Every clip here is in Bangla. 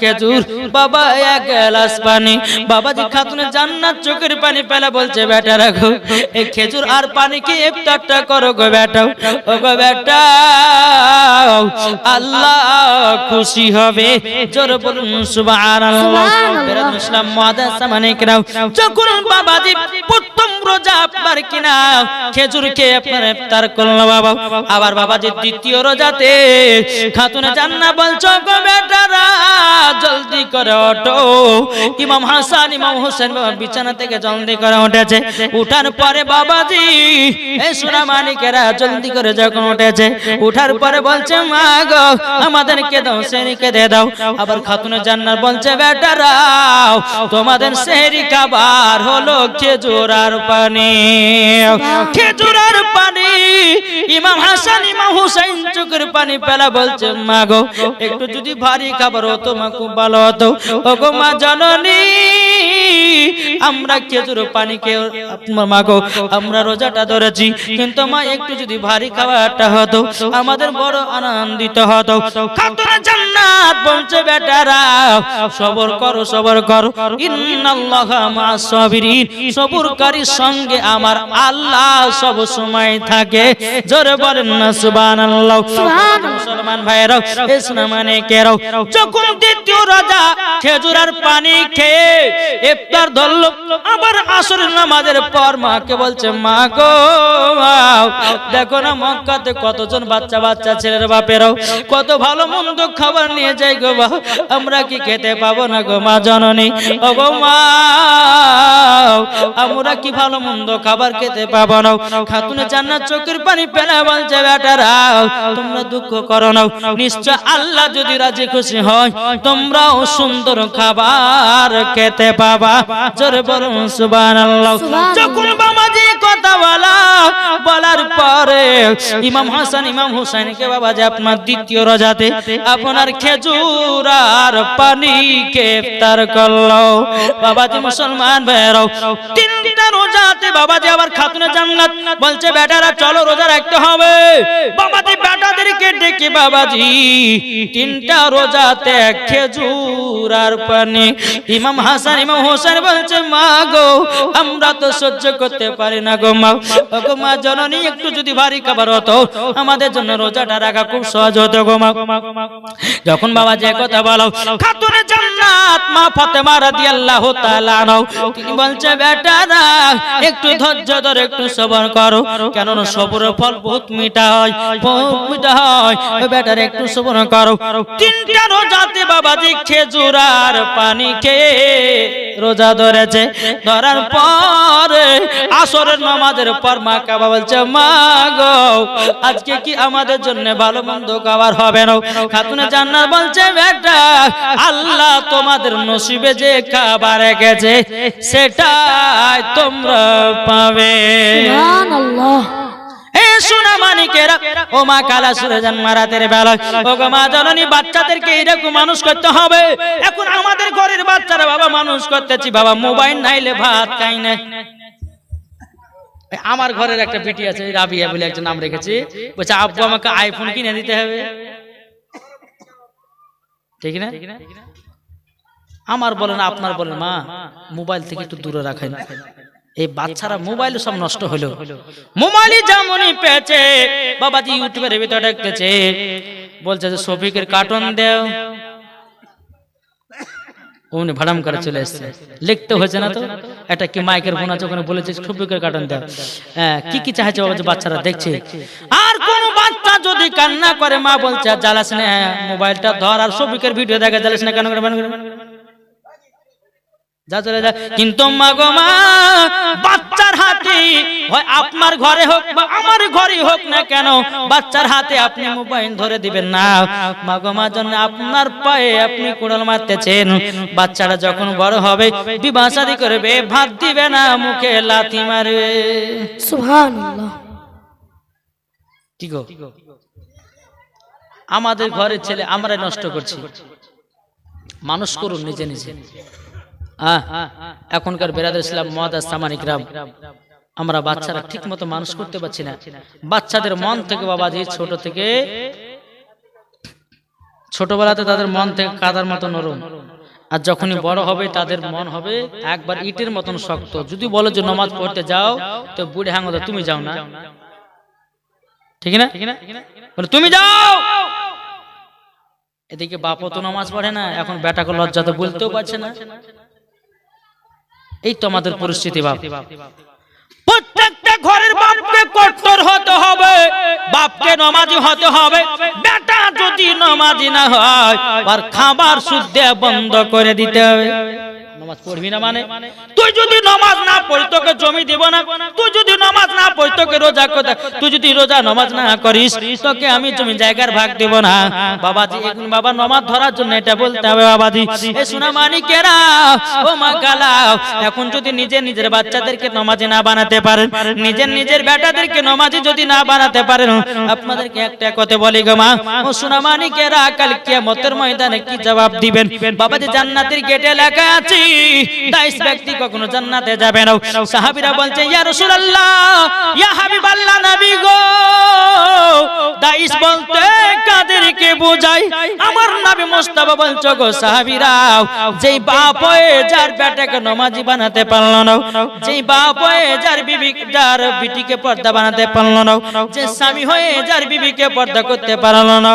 খেজুর বাবা এক গ্লাস পানি বাবাজি খাতুনে জান্নাত চোখের পানি পেলা বলছে বেটা রাখো এই খেজুর আর পানি কি ইফতারটা করো গো ও গো বেটা আল্লাহ খুশি হবে জোর বলুন সুবহানাল্লাহ। বেরাদ মুসলিম মুআদ্দাস কিরাম যখন বাবাজি প্রথম রোজা আপনার কিনা খেজুর খেয়ে আপনার ইফতার করল বাবা। আবার বাবাজি দ্বিতীয় রোজাতে খাতুনে জান্নাত বলছো গো বেটারা জলদি করে ওঠো। ইমাম হাসান ইমাম হোসেন বিছানা থেকে জলদি করে উঠেছে। উঠার পরে বাবাজি এই সোনা মানিকেরা জলদি করে যখন উঠেছে উঠার পরে বলছে মা গো আমাদেরকে দাও সেরিকে দে দাও। আবার খাতুনে জান্নাত বলছে বেটারা তোমাদের সেহরি খাবার হলো খেজুর আর পানি। খেজুর আর পানি। ইমাম ইমাম হুসাইন চোখের পানি পেলা বলছে মা গো একটু যদি ভারী খাবার হতো, মা, খুব ভালো হতো। মা জননী, আমরা খেজুর পানি আমরা রোজাটা ধরেছি, কিন্তু মা, একটু যদি ভারী খাবারটা হতো, আমাদের বড় আনন্দিত হতো। জান্নাত বলছে, বেটারা, সবর করো সবর করো। ইন্নাল্লাহা সঙ্গে আমার আল্লাহ সব সময় থাকে। জোরে বলেন না সুবহানাল্লাহ। মুসলমান ভাইরাও মানে কেরাও। যখন দ্বিতীয় রাজা খেজুর আর পানি খেয়ে ইফতার ধরলো আবার আসরের নামাজের পর মাকে বলছে মা গো দেখো না মক্কাতে কতজন বাচ্চা বাচ্চা ছেলের বাপেরাও কত ভালো মন্দ খাবার নিয়ে যাই গো বা আমরা কি খেতে পাবো না গো মা জননী? ও গো মা আমরা কি ভালো মন্দ খাবার খেতে পাবো না? খাতুনে জান্নাত চোখের পানি পেলা বলছে বেটারা তোমরা দুঃখ করো না। নিশ্চয় আল্লাহ যদি রাজি খুশি হয় তোমরাও সুন্দর খাবার খেতে পাবা। জোরে বলুন সুবহানাল্লাহ। যখন বাবাজি কথা বলা বলার পরে ইমাম হাসান ইমাম হুসাইনকে বাবা যে আপনার দ্বিতীয় রোজাতে আপনার খেজুর আর পানি কে ইফতার করল। বাবাজি মুসলমান বেরো তিনটা রোজাতে বাবাজি আবার খাতুনে জান্নাত। বলছে, বেটারা, চলো, রোজা রাখতে হবে। বাবাজি বেটাদেরকে ডেকে, বাবাজি, তিনটা রোজাতে খেজুর আর পানি। ইমাম হাসান, ইমাম হোসেন বলছে, মা গো, আমরা তো সহ্য করতে পারি না গো মা। গো মা, জননী, একটু যদি ভারী খাবার হতো, আমাদের জন্য রোজাটা রাখা খুব সহজ হতো গো মা। যখন বাবা যে কথা বলো, খাতুনে জান্নাত, মা ফাতেমা রাদিয়াল্লাহু তাআলা তিনি বলছে, বেটারা একটু ধৈর্য ধরে একটু সবর করো। কেন না সবরের ফল বহুত মিঠা হয় বহুত মিঠা হয় বেটারা একটু সবর করো। তিনটা রোজাতে বাবাজি খেজুর আর পানি খেয়ে রোজা ধরেছে ধরার পর আসরের নামাজের পর মা কাবা বলছে, মা গো, আজকে কি আমাদের জন্য ভালো মন্দ খাবার হবে না? খাতুনে জান্নাত বলছে, বেটা, আল্লাহ তোমাদের নসিবে যে খাবার গেছে সেটাই তোমরা পাবে। সুবহানাল্লাহ। এ সোনা মানিকেরা ও মা কালা সুরে যান মারাতের বেলা ও গো মা জননী বাচ্চাদেরকে এরকম মানুষ করতে হবে। এখন আমাদের ঘরের বাচ্চারা বাবা মানুষ করতেছি বাবা মোবাইল নাইলে ভাত খাই না। আমার ঘরের একটা বিটি আছে রাবিয়া বলে একটা নাম রেখেছি। বলছে আব্বু আমাকে আইফোন কিনে দিতে হবে। ঠিক না? আমার বলেন আপনার বলেন মা মোবাইল থেকে একটু দূরে রাখেন। এই বাচ্চারা মোবাইল সব নষ্ট হলো। মোবাইলই যেমনই পেয়েছে বাবাজি ইউটিউবের ভিতরে দেখতেছে বলছে যে শফিকের কার্টুন দেও। অমনি ভাড়াম করে চলে এসছে। লিখতে হয়েছে না তো? একটা কি মাইকের ফোন আছে? ওখানে বলেছে শফিকের কার্টুন দেও। হ্যাঁ কি কি চাইছে বাবা যে বাচ্চারা দেখছে। আর কোন বাচ্চা যদি কান্না করে মা বলছে জ্বালাস না হ্যাঁ, মোবাইলটা ধর আর শফিকের ভিডিও দেখা জ্বালাস না কেন করে? কিন্তু মা গো মা বাচ্চার হাতে হয় আপনার ঘরে হোক বা আমার ঘরে হোক না কেন বাচ্চার হাতে আপনি মোবাইল ধরে দিবেন না। মা গো মা জন্য আপনার পায়ে আপনি কুড়াল মারতেছেন। বাচ্চাটা যখন বড় হবে বিবাহ শাদী করবে ভাত দিবে না মুখে লাথি মারবে সুবহানাল্লাহ। কি গো? আমাদের ঘরের ছেলে আমরা নষ্ট করছি। মানুষ করুন নিজে নিজে। আহ, এখনকার বেরাদ ইসলাম মহাদাস সামানিকরাম আমরা বাচ্চারা ঠিক মতো মানুষ করতে পারছি না। বাচ্চাদের মন থেকে বাবা দিয়ে ছোট থেকে ছোটবেলাতে তাদের মন থেকে কাদার মতো নরম। আর যখনই বড় হবে তাদের মন হবে একবার ইটের মতন শক্ত। যদি বলো যে নমাজ পড়তে যাও তো বুড়ে হাঙ্গো তুমি যাও না। ঠিক না? তুমি যাও! এদিকে বাপও তো নামাজ পড়ে না এখন বেটাকে লজ্জা তো বলতেও পারছে না। এই তো আমাদের পরিস্থিতি বাপ। প্রত্যেকটা ঘরের বাপকে কট্টর হতে হবে বাপকে নমাজি হতে হবে। বেটা যদি নমাজি না হয় আর খাবার শুদ্ধ বন্ধ করে দিতে হবে। নামাজ পড়বি না মানে? তুই যদি নামাজ না পড়ি, তোকে জমি দিব না। তুই যদি নামাজ না পড়ি, তোকে রোজা করতে তুই যদি রোজা নামাজ না করিস, তোকে আমি জমি জায়গার ভাগ দেব না। বাবাজি এখন বাবা নামাজ ধরার জন্য এটা বলতে হবে বাবাজি। এ সোনা মানিকেরা, ও মা গালাও এখন যদি নিজে নিজের বাচ্চাদেরকে নমাজি না বানাতে পারেন, নিজের নিজের বেটাদেরকে নমাজি যদি না বানাতে পারেন, আপনাদেরকে একটা কথা বলি গো মা। ও সোনা মানিকেরা, কাল কিয়ামতের ময়দানে কি জবাব দিবেন? বাবাজি, জান্নাতের গেটে লেখা আছে দাইস ব্যক্তি কখনো জান্নাতে যাবে না। সাহাবীরা বলছে, ইয়া রাসূলুল্লাহ, ইয়া হাবিবাল্লাহ নবী গো। দাইস বলতে কাদেরকে বোঝাই, আমার নবী মুস্তাফা বলছো গো সাহাবীরা, যেই বাপ হয়ে যার বেটাকে নমাজি বানাতে পারল না, যেই বাপ হয়ে যার বিবি, যার বিটিকে পর্দা বানাতে পারল না, যে স্বামী হয়ে যার বিবিকে পর্দা করতে পারল না,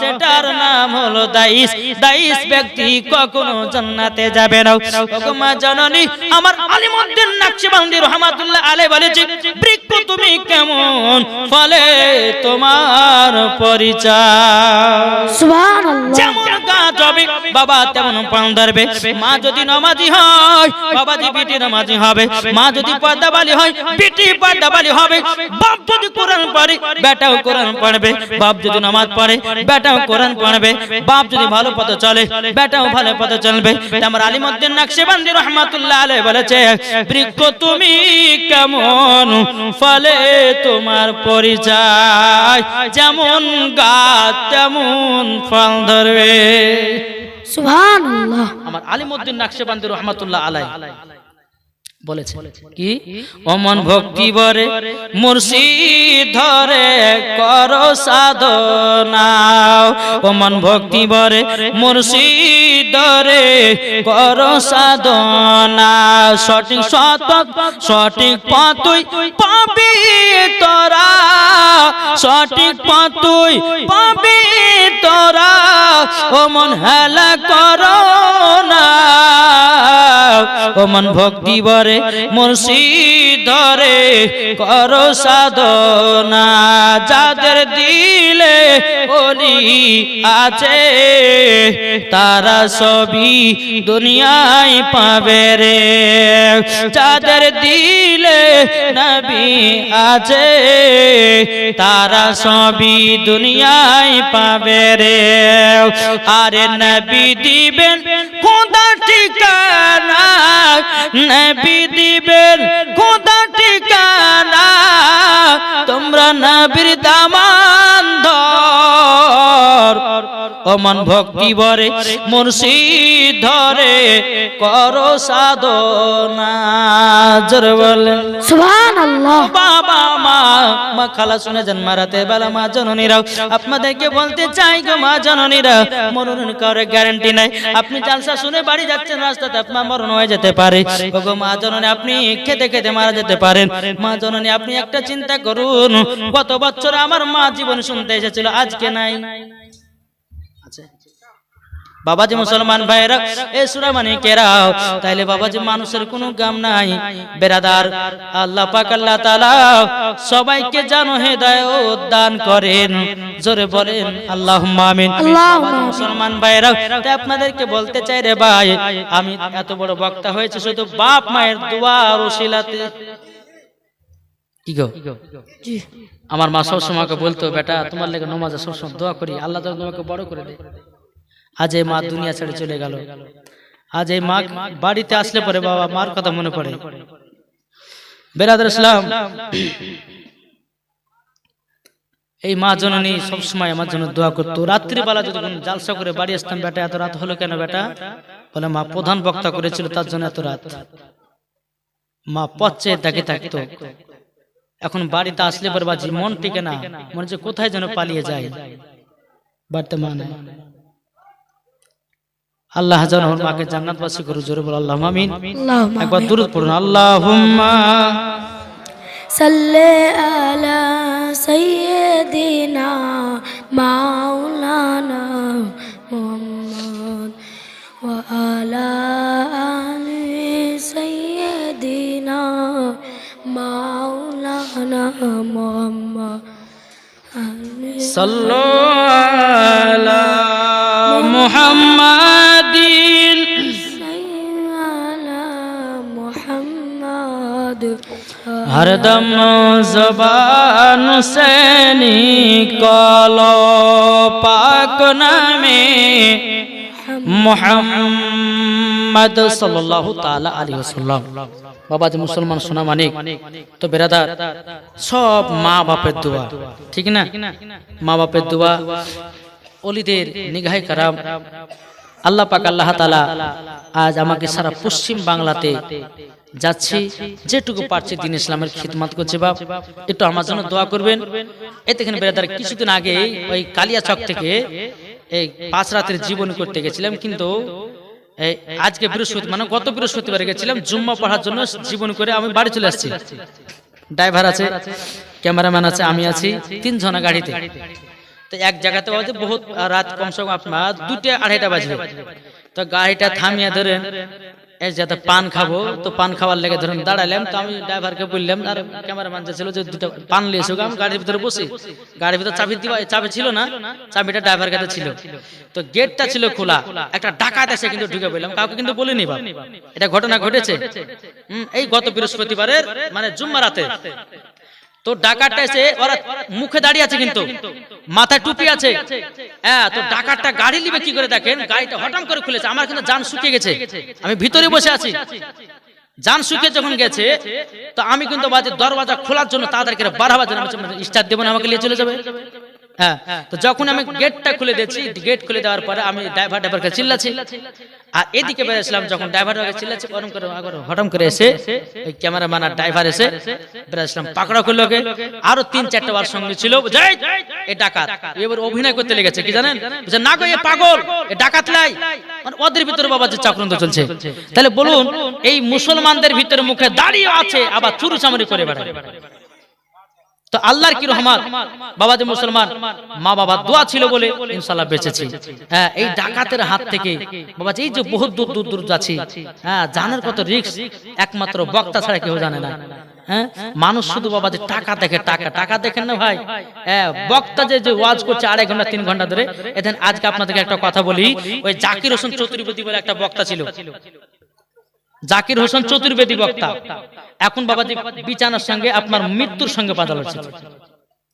সেটার নাম হলো দাইস দাইস ব্যক্তি কখনো জান্নাতে যাবে না। ওগো মা জননী আমার আলিমউদ্দিন নাকশবন্দি রহমাতুল্লাহ আলাইহি বলেছে বৃক্ষ তুমি কেমন? ফলে তোমার পরিচয়। সুবহানাল্লাহ। যেমন গাছ হবে বাবা তেমন পান ধরবে। মা যদি নামাজি হয় বাবা যদি বিটি নামাজি হবে। মা যদি পর্দাবালি হয় বিটি পর্দাবালি হবে। বাপ যদি কোরআন পড়ে বেটাও কোরআন পড়বে। বাপ যদি নামাজ পড়ে বেটাও কোরআন পড়বে। বাপ যদি ভালো পথে চলে বেটাও ভালো পথে চলবে। আমার আলিমউদ্দিন নাকশবন্দি রহমাতুল্লাহ আলাইহি বলেছে বৃক্ষ তুমি কেমন? ফলে তোমার পরিচয়। যেমন গাছ তেমন ফল ধরবে। সুবহানাল্লাহ। আমার আলিমউদ্দিন নকশবন্দি রহমাতুল্লাহ আলাই বলেছে। কি? অমন ভক্তি বরে মুর্শিদ ধরে কর সাধনা অমন ভক্তি বরে মুর্শিদ ধরে কর সাধনা সঠিক সৎ সঠিক পথই পাবি তোরা। সঠিক পথই পাবি তোরা। ও মন হেলা করো না। ও মন ভক্তি বরে, মুর্শিদ ধরে, কর সাধনা। যাদের দিলে ওলি আছে, তারা সবই দুনিয়ায় পাবে রে। যাদের দিলে নবী আছে, তারা সবই দুনিয়ায় পাবে রে। আরে নবী দিবেন খোদা ঠিকানা নবী দিবেন খোদা ঠিকানা তোমরা নবীর দামান ধর। অমন ভক্তি বরে মুর্শিদ ধরে করো সাধনা জোর বলেন। সুবহানাল্লাহ। মা খালা শুনে যান মারাতে বেলা, মা জননীরাও। আপনাদেরকে বলতে চাই গো, মা জননীরা মরণ করে গ্যারান্টি নাই। আপনি জালসা শুনে বাড়ি যাচ্ছেন, রাস্তাতে আপনার মরণ হয়ে যেতে পারে। গো মা জননী, আপনি খেতে খেতে মারা যেতে পারেন। মা জননী, আপনি একটা চিন্তা করুন কত বছর আমার মা জীবন শুনতে এসেছিল, আজকে নাই। বাবাজি মুসলমান ভাইরা এ সুরামানি কেরাও তাইলে বাবাজি মানুষের কোনো গাম নাই। বেরাদার আল্লাহ পাক আল্লাহ তাআলা সবাইকে জানো হেদায়েত দান করেন। জোরে বলেন আল্লাহুম্মা আমিন। আল্লাহুম্মা মুসলমান ভাইরা তাই আপনাদেরকে বলতে চাই রে ভাই আমি এত বড় বক্তা হয়েছে শুধু বাপ মায়ের দোয়া আর ওসিলাতে। কি গো? জি। আমার মা সবসময় আমাকে বলতো বেটা তোমার লেগে নমাজে সবসময় দোয়া করি আল্লাহ তোমাকে বড় করে দে। আজ এই মা দুনিয়া ছেড়ে চলে গেল। আজ এই মা বাড়িতে আসলে পরে বাবা মার কথা মনে পড়ে। বেরাদার ইসলাম এই মা জননী সবসময় আমার জন্য দোয়া করতো। রাত্রিবেলা যদি কোনো জালসা করে বাড়ি আসতাম বেটা এত রাত হলো কেন বেটা? বলে মা প্রধান বক্তা করেছিল তার জন্য এত রাত। মা পচ্ছে দেখে থাকতো। এখন বাড়িতে আসলে পরে বাজি মন টিকে না। মনে হচ্ছে কোথায় যেন পালিয়ে যায়। বাড়িতে মা নাই। আল্লাহ জান ওর মাকে জান্নাত বাসী করে জোরে বল আল্লাহ আমিন। একবার দূরত পড়ুন আল্লাহুম্মা। সাল্লি আলা সাইয়্যিদিনা মাওলানা মুহাম্মদ ওয়া আলা আলি সাইয়্যিদিনা মাওলানা মুহাম্মদ সাল্লু আলা মুহাম্মদ। হরদম জবান সে নিকল পাক নামে মোহাম্মদ সাল্লাল্লাহু তাআলা আলাইহি ওয়াসাল্লাম বাবা যে মুসলমান সোনা মানিক তো বেরাদার সব মা বাপের দোয়া ঠিক না মা বাপের দোয়া অলিদের নিগাহে কারাম আল্লাহ পাক আল্লাহ তাআলা আজ আমাকে সারা পশ্চিম বাংলাতে যাচ্ছি যেটুকু পারছি দিন ইসলামের খিদমত করছে বাপ। একটু আমার জন্য দোয়া করবেন। এতে এখানে বেরাদার কিছুদিন আগে ওই কালিয়াচক থেকে এই পাঁচ রাতের জীবন করতে গেছিলাম কিন্তু এই আজকে বৃহস্পতি মানে গত বৃহস্পতিবার গেছিলাম জুম্মা পড়ার জন্য জীবন করে আমি বাড়ি চলে আসছি। ড্রাইভার আছে ক্যামেরাম্যান আছে আমি আছি তিনজনা গাড়িতে। তো এক জায়গাতে বাজে বহুত রাত কমসে কম আপনার দুটো আড়াইটা বাজবে। তো গাড়িটা থামিয়ে ধরেন এই যাতে পান খাব তো পান খাওয়ার লেগে ধরুন দাঁড়ালাম তো আমি ড্রাইভারকে বললাম আর ক্যামেরাম্যান যে ছিল যে দুটো পান লিয়ে এসো আমি গাড়ির ভিতরে বসি গাড়ির ভিতরে চাবি দিবা চাবি ছিল না চাবিটা ড্রাইভার কাছে ছিল। তো গেটটা ছিল খোলা একটা ডাকাত এসে কিন্তু ঢুকে বললাম কাউকে কিন্তু বলিনি বা এটা ঘটনা ঘটেছে। হুম, এই গত বৃহস্পতিবারের মানে জুম্মা রাতে। তো ডাকাতটা এসে ওরা মুখে দাঁড়িয়ে আছে কিন্তু। মাথায় টুপি আছে। হ্যাঁ তো ডাকাতটা গাড়ি নিবে কি করে দেখেন? গাড়িটা হঠাৎ করে খুলেছে। আমার কিন্তু জান শুকিয়ে গেছে। আমি ভিতরে বসে আছি। জান শুকিয়ে যখন গেছে তো আমি কিন্তু দরওয়াজা খোলার জন্য তাদেরকে বাড়াবার জন্য স্টার্ট দেবো না আমাকে নিয়ে চলে যাবে। হ্যাঁ তো যখন আমি গেটটা খুলে দিয়েছি গেট খুলে দেওয়ার পরে আমি ড্রাইভার ড্রাইভারকে চিল্লাছি আর এদিকে বেরিয়েছিলাম যখন ড্রাইভার চিল্লাচ্ছি ওরম করে হঠাৎ করে এসে ওই ক্যামেরাম্যান আর ড্রাইভার এসে বেরিয়েছিলাম পাকড়া করল ওকে। আরও তিন, চারটা বার সঙ্গে ছিল এ ডাকাত। এবার অভিনয় করতে লেগেছে, কি জানেন? না গো, এ পাগল, এ ডাকাত লাই। মানে ওদের ভিতরে বাবা যে চক্রান্ত চলছে। তাহলে বলুন, এই মুসলমানদের ভিতরে মুখে দাঁড়িয়ে আছে, আবার চুরু চামড়ি করে বেড়ায়। আল্লাহর কি রহমান? বাবা যে মুসলমান মা বাবা দোয়া ছিল বলে ইনশাল্লাহ বেঁচেছি। হ্যাঁ এই ডাকাতের হাত থেকে বাবা এই যে বহুত দূর দূর দূর যাচ্ছি হ্যাঁ জানার কত রিস্ক একমাত্র বক্তা ছাড়া কেউ জানে না। হ্যাঁ মানুষ শুধু বাবা যে টাকা দেখে টাকা টাকা দেখেন না ভাই। হ্যাঁ বক্তা যে যে ওয়াজ করছে আড়াই ঘণ্টা তিন ঘণ্টা ধরে এদিন আজকে আপনাদেরকে একটা কথা বলি ওই জাকির হোসেন চতুর্বেদী বলে একটা বক্তা ছিল। জাকির হোসেন চতুর্বেদী বক্তা। এখন বাবাজি বিছানার সঙ্গে আপনার মৃত্যুর সঙ্গে পাতা লড়ছে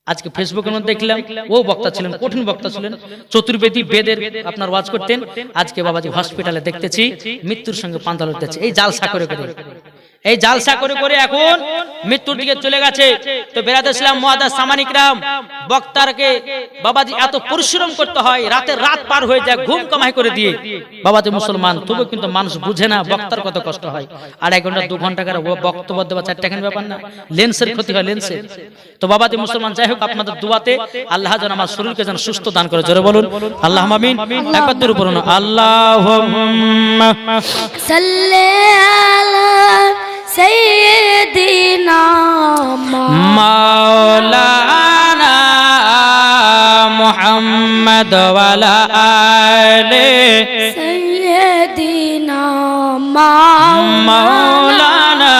আজকে ফেসবুকের মধ্যে দেখলাম ও বক্তা ছিলেন কঠিন বক্তা ছিলেন। চতুর্বেদী বেদের আপনার ওয়াজ করতেন। আজকে বাবাজি হসপিটালে দেখতেছি মৃত্যুর সঙ্গে পান্তা লড়তেছে এই জালসা করে। করে। এই জালসা করে করে এখন মৃত্যুর দিকে চলে গেছে। তো বেরাতে ইসলাম মহাদা সামানিকরাম বক্তারকে, বাবাজি, এত পরিশ্রম করতে হয়, রাতে রাত পার হয়ে যায়, ঘুম কামাই করে দিয়ে। বাবাজি মুসলমান তবু কিন্তু মানুষ বুঝে না বক্তার কত কষ্ট হয়। আড়াই ঘণ্টা, দু ঘণ্টা করে বক্তব্য দেওয়া চারটা এখানে ব্যাপার না, লেন্সের ক্ষতি হয় লেন্সের তো বাবাজি মুসলমান, যাই হোক, আপনাদের দুয়াতে আল্লাহ যেন আমার শরীরকে যেন সুস্থ দান করে, জোরে বলুন আল্লাহ মামিন একবার দূর বলুন আল্লাহ সৈদিনা মাওলানা মোহাম্মদ ওয়ালা আলে সৈদিনা মাওলানা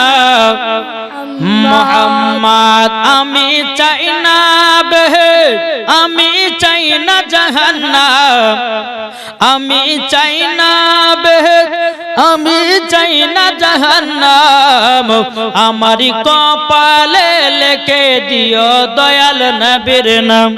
মোহাম্মদ আমি চাই না বেহে আমি চাই না জাহান্নাম আমি চাই না আমি চাই না জাহান্নাম। আমারি কপালে লেখে দিও দয়াল নবীর নাম।